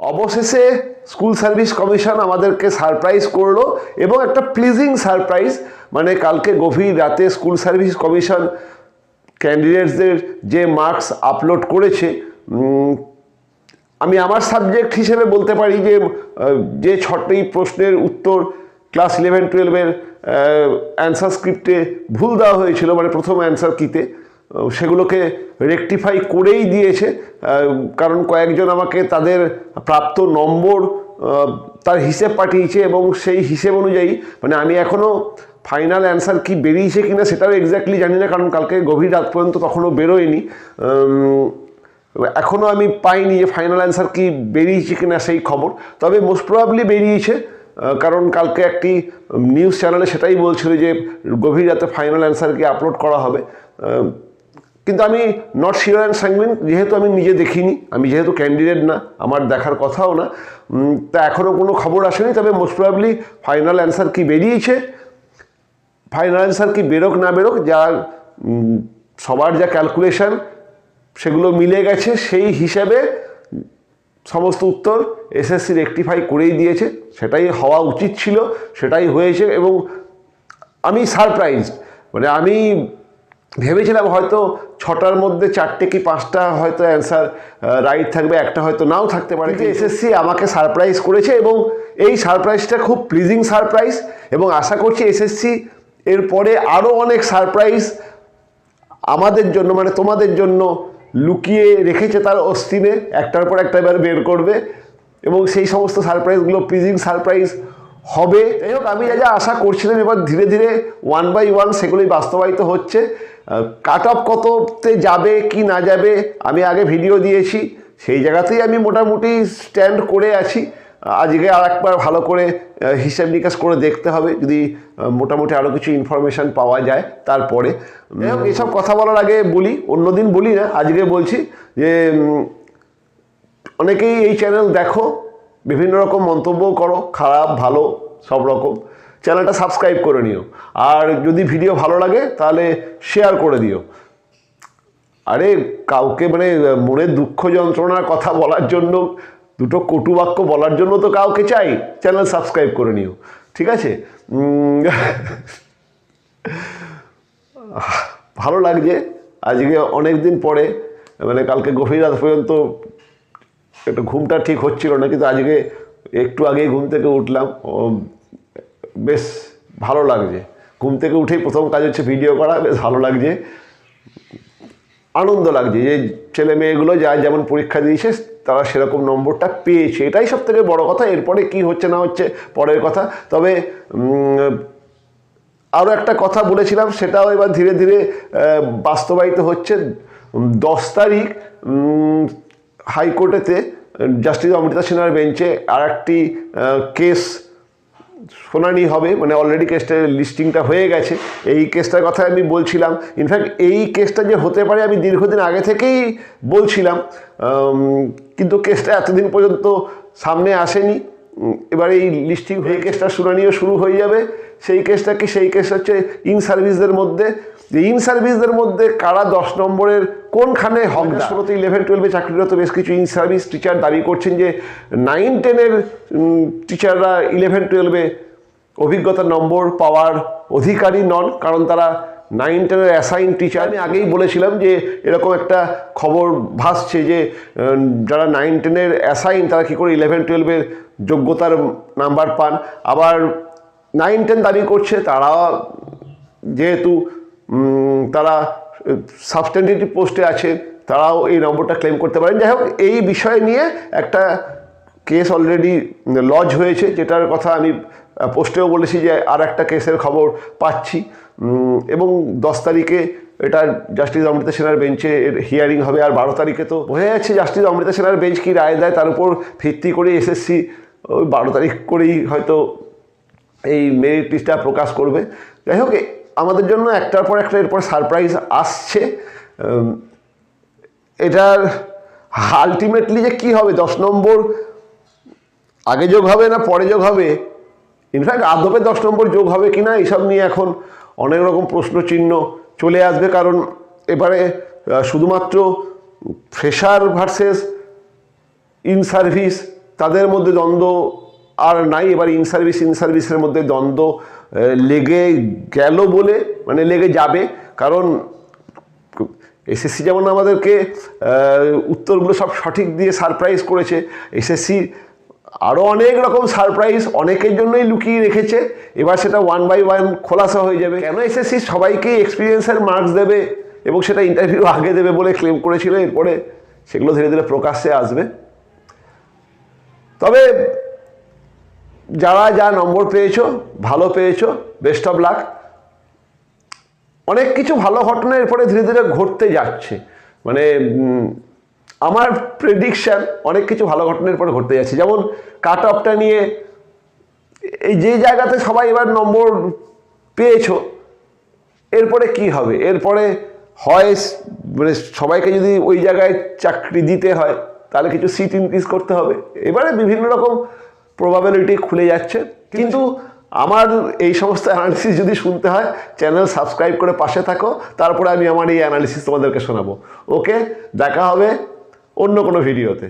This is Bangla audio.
অবশেষে স্কুল সার্ভিস কমিশন আমাদেরকে সারপ্রাইজ করল এবং একটা প্লিজিং সারপ্রাইজ মানে কালকে গভীর রাতে স্কুল সার্ভিস কমিশন ক্যান্ডিডেটসদের যে মার্কস আপলোড করেছে আমি আমার সাবজেক্ট হিসেবে বলতে পারি যে যে ছটি প্রশ্নের উত্তর ক্লাস ইলেভেন টুয়েলভের অ্যান্সার স্ক্রিপ্টে ভুল দেওয়া হয়েছিল মানে প্রথম অ্যান্সার কিতে সেগুলোকে রেকটিফাই করেই দিয়েছে। কারণ কয়েকজন আমাকে তাদের প্রাপ্ত নম্বর তার হিসেব পাঠিয়েছে এবং সেই হিসেব অনুযায়ী মানে আমি এখনও ফাইনাল অ্যান্সার কি বেরিয়েছে কিনা সেটাও এক্স্যাক্টলি জানি না, কারণ কালকে গভীর রাত পর্যন্ত তখনও বেরোয়নি। এখনও আমি পাইনি যে ফাইনাল অ্যান্সার কি বেরিয়েছে কিনা সেই খবর। তবে মোস্ট প্রবাবলি বেরিয়েছে কারণ কালকে একটি নিউজ চ্যানেলে সেটাই বলছিল যে গভীর রাতে ফাইনাল অ্যান্সার কি আপলোড করা হবে। কিন্তু আমি নট শিওর অ্যান্ড স্যাংমিন যেহেতু আমি নিজে দেখিনি আমি যেহেতু ক্যান্ডিডেট না আমার দেখার কথাও না তা এখনও কোনো খবর আসেনি তবে মোস্ট প্রবাবলি ফাইনাল অ্যান্সার কি বেরিয়েছে? ফাইনাল অ্যান্সার কি বেরোক না বেরোক উম, সবার যা ক্যালকুলেশান সেগুলো মিলে গেছে সেই হিসাবে সমস্ত উত্তর এসএসসি রেকটিফাই করেই দিয়েছে সেটাই হওয়া উচিত ছিল সেটাই হয়েছে এবং আমি সারপ্রাইজ মানে আমি ভেবেছিলাম হয়তো ছটার মধ্যে চারটে কি পাঁচটা হয়তো অ্যান্সার রাইট থাকবে একটা হয়তো নাও থাকতে পারে। কিন্তু এসএসসি আমাকে সারপ্রাইজ করেছে এবং এই সারপ্রাইজটা খুব প্লিজিং সারপ্রাইজ এবং আশা করছি এসএসসি এরপরে আরও অনেক সারপ্রাইজ আমাদের জন্য মানে তোমাদের জন্য লুকিয়ে রেখেছে তার অস্থিনে একটার পর একটা এবার বের করবে এবং সেই সমস্ত সারপ্রাইজগুলো প্লিজিং সারপ্রাইজ হবে। যাই হোক আমি যা যা আশা করছিলাম এবার ধীরে ধীরে ওয়ান বাই ওয়ান সেগুলোই বাস্তবায়িত হচ্ছে। কাট অফ কততে যাবে কি না যাবে আমি আগে ভিডিও দিয়েছি সেই জায়গাতেই আমি মোটামুটি স্ট্যান্ড করে আছি। আজকে আর একবার ভালো করে হিসাব নিকাশ করে দেখতে হবে যদি মোটামুটি আরও কিছু ইনফরমেশান পাওয়া যায় তারপরে। এসব কথা বলার আগে বলি অন্যদিন বলি না আজকে বলছি যে অনেকেই এই চ্যানেল দেখো বিভিন্ন রকম মন্তব্য করো খারাপ ভালো সব রকম। চ্যানেলটা সাবস্ক্রাইব করে নিও। আর যদি ভিডিও ভালো লাগে, তাহলে শেয়ার করে দিও। আরে, কাউকে মানে মনের দুঃখ যন্ত্রণার কথা বলার জন্য, দুটো কটু বাক্য বলার জন্য তো কাউকে চাই, চ্যানেল সাবস্ক্রাইব করে নিও। ঠিক আছে? ভালো লাগছে। আজকে অনেক দিন পরে মানে কালকে গভীর রাত পর্যন্ত একটু ঘুমটা ঠিক হচ্ছিল না, কিন্তু আজকে একটু আগেই ঘুম থেকে উঠলাম। বেশ ভালো লাগছে। ঘুম থেকে উঠেই প্রথম কাজ হচ্ছে ভিডিও করা, বেশ ভালো লাগছে। আনন্দ লাগছে যে ছেলে মেয়েগুলো যা যেমন পরীক্ষা দিয়েছে, তারা সেরকম নম্বরটা পেয়েছে। এটাই সব থেকে বড়ো কথা। এরপরে কি হচ্ছে না হচ্ছে পরের কথা। তবে আরও একটা কথা বলেছিলাম, সেটাও এবার ধীরে ধীরে বাস্তবায়িত হচ্ছে। দশ তারিখ হাইকোর্টেতে জাস্টিস অমৃতা সিনহার বেঞ্চে আর একটি কেস শুনানি হবে মানে অলরেডি কেসটার লিস্টিংটা হয়ে গেছে। এই কেসটার কথা আমি বলছিলাম। ইনফ্যাক্ট এই কেসটা যে হতে পারে আমি দীর্ঘদিন আগে থেকেই বলছিলাম। কিন্তু কেসটা এতদিন পর্যন্ত সামনে আসেনি। এবার এই লিস্টিং হয়ে কেসটা শুনানিও শুরু হয়ে যাবে। সেই কেসটা কি? সেই কেস হচ্ছে ইন সার্ভিসদের মধ্যে। যে ইন সার্ভিসদের মধ্যে কারা দশ নম্বরের, কোনখানে হকদার? ষোলোতে ইলেভেন, টুয়েলভে চাকরিরত বেশ কিছু ইন সার্ভিস টিচার দাবি করছেন যে নাইন, টেনের টিচাররা ইলেভেন, টুয়েলভে অভিজ্ঞতার নম্বর পাওয়ার অধিকারী নন, কারণ তারা নাইন, টেনের অ্যাসাইন টিচার। আমি আগেই বলেছিলাম যে এরকম একটা খবর ভাসছে যে যারা নাইন, টেনের অ্যাসাইন, তারা কী করে ইলেভেন টুয়েলভের যোগ্যতার নাম্বার পান। আবার নাইন টেন দাবি করছে, তারা যেহেতু তারা সাবস্ট্যান্ডেটিভ পোস্টে আছে, তারাও এই নম্বরটা ক্লেম করতে পারেন। যাই হোক, এই বিষয় নিয়ে একটা কেস অলরেডি লজ হয়েছে, যেটার কথা আমি পোস্টেও বলেছি যে আর একটা কেসের খবর পাচ্ছি। এবং দশ তারিখে এটা জাস্টিস অমৃতা সেনার বেঞ্চে হিয়ারিং হবে, আর বারো তারিখে তো বোঝা যাচ্ছে জাস্টিস অমৃতা সেনার বেঞ্চ কী রায় দেয়, তার উপর ভিত্তি করে এসএসসি, ওই বারো তারিখ করেই হয়তো এই মেরিট লিস্টটা প্রকাশ করবে। যাই হোক আমাদের জন্য একটার পর একটা এরপর সারপ্রাইজ আসছে। এটার আলটিমেটলি যে কী হবে, দশ নম্বর আগে যোগ হবে না পরে যোগ হবে? ইনফ্যাক্ট আদপে দশ নম্বর যোগ হবে কি না এইসব নিয়ে এখন অনেক রকম প্রশ্ন চিহ্ন চলে আসবে। কারণ এবারে শুধুমাত্র ফ্রেশার ভার্সেস ইন সার্ভিস তাদের মধ্যে দ্বন্দ্ব আর নাই, এবার ইন সার্ভিস ইন সার্ভিসের মধ্যে দ্বন্দ্ব লেগে গেল বলে মানে লেগে যাবে। কারণ এসএসসি যেমন আমাদেরকে উত্তরগুলো সব সঠিক দিয়ে সারপ্রাইজ করেছে এসএসসি আরও অনেক রকম সারপ্রাইজ অনেকের জন্যই লুকিয়ে রেখেছে। এবার সেটা ওয়ান বাই ওয়ান খোলাসা হয়ে যাবে। কেন এসএসসি সবাইকে এক্সপিরিয়েন্সের মার্কস দেবে এবং সেটা ইন্টারভিউ আগে দেবে বলে ক্লেম করেছিল, এরপরে সেগুলো ধীরে ধীরে প্রকাশ্যে আসবে। তবে যারা যা নম্বর পেয়েছ, ভালো পেয়েছ বেস্ট অফ লাক অনেক কিছু ভালো ঘটনা এরপরে ধীরে ধীরে ঘটতে যাচ্ছে। মানে আমার প্রেডিকশান অনেক কিছু ভালো ঘটনার পরে ঘটতে যাচ্ছে। যেমন কাট অফটা নিয়ে, এই যে জায়গাতে সবাই এবার নম্বর পেয়েছ, এরপরে কি হবে? এরপরে হয় মানে সবাইকে যদি ওই জায়গায় চাকরি দিতে হয়, তাহলে কিছু সিট ইনক্রিজ করতে হবে। এবারে বিভিন্ন রকম প্রবাবিলিটি খুলে যাচ্ছে। কিন্তু আমার এই সমস্ত অ্যানালিসিস যদি শুনতে হয় চ্যানেল সাবস্ক্রাইব করে পাশে থাকো তারপরে আমি আমার এই অ্যানালিসিস তোমাদেরকে শোনাবো। ওকে দেখা হবে অন্য কোনো ভিডিওতে